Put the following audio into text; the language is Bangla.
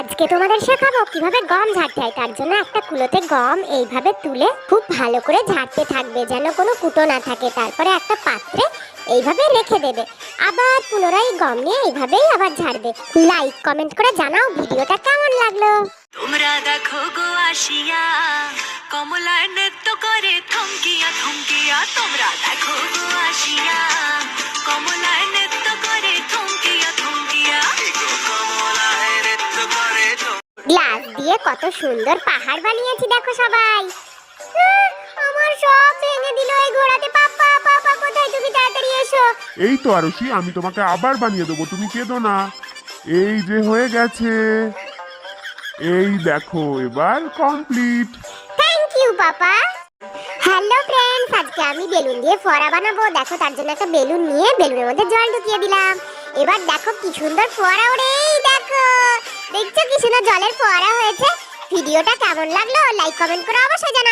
আজকে তোমাদের শেখাবো কীভাবে গম ঝাড়তে হয়। তার জন্য একটা কুলোতে গম এইভাবে তুলে খুব ভালো করে ঝাড়তে থাকবে, যেন কোনো কুটো না থাকে। তারপরে একটা পাত্রে এইভাবে রেখে দেবে। আবার পুনরায় গম নিয়ে এইভাবেই আবার ঝাড়বে। লাইক কমেন্ট করে জানাও ভিডিওটা কেমন লাগল। তোমরা দেখো গো আসিয়া, কমলায় নৃত্য করে থমকিয়া থমকিয়া। তোমরা দেখো গো আসিয়া গ্লাস দিয়ে কত সুন্দর পাহাড় বানিয়েছি দেখো সবাই। আমার সব ভেঙে দিল এই ঘোড়াতে। পাপা পাপা কোথায় তুমি? তাড়াতাড়ি এসো। এই তো আরুষি আমি তোমাকে আবার বানিয়ে দেবো তুমি কেঁদো না। এই যে হয়ে গেছে। এই দেখো এবার complete thank you papa. Hello friends আজকে আমি বেলুন দিয়ে ফোয়ারা বানাবো। দেখো তার জন্য একটা বেলুন নিয়ে বেলুনের মধ্যে জল ঢুকিয়ে দিলাম। এবার দেখো কি সুন্দর ফোয়ারা ওড়ে এই দেখো। জলের ফোয়ারা হয়েছে। ভিডিওটা কেমন লাগল লাইক কমেন্ট করে অবশ্যই জানাও।